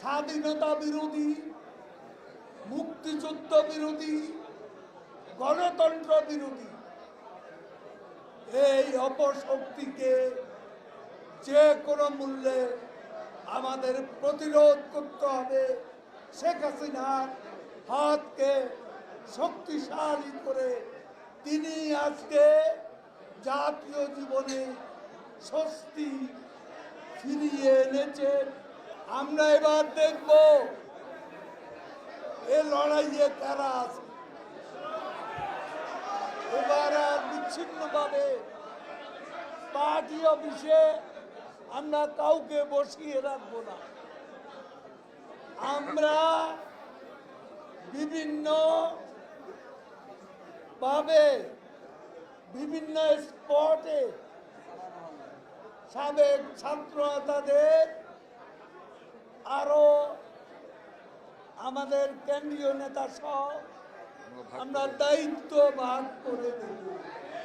স্বাধীনতা বিরোধী, মুক্তিযুদ্ধ বিরোধী, গণতন্ত্র বিরোধী, এই অপশক্তিকে যে কোনো মূল্যে আমাদের প্রতিরোধ করতে হবে, শেখ হাসিনার হাতকে শক্তিশালী করে তিনি আজকে জাতীয় জীবনে স্বস্তি ফিরিয়ে এনেছেন। আমরা এবার দেখব এ লড়াইয়ে তারা আছে। এবার আর বিচ্ছিন্নভাবে পার্টি অফিসে আমরা কাউকে বসিয়ে রাখব না। আমরা বিভিন্ন ভাবে বিভিন্ন স্পটে সাবেক ছাত্র নেতাদের আরও আমাদের কেন্দ্রীয় নেতা সহ আমরা দায়িত্ব ভাগ করে দেব।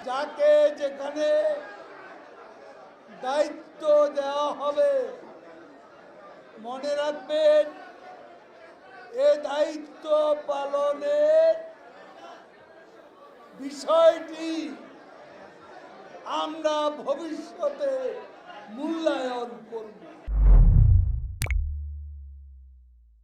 যাকে যেখানে দায়িত্ব দেওয়া হবে, মনে রাখবেন, এ দায়িত্ব পালনের বিষয়টি আমরা ভবিষ্যতে মূল্যায়ন করব।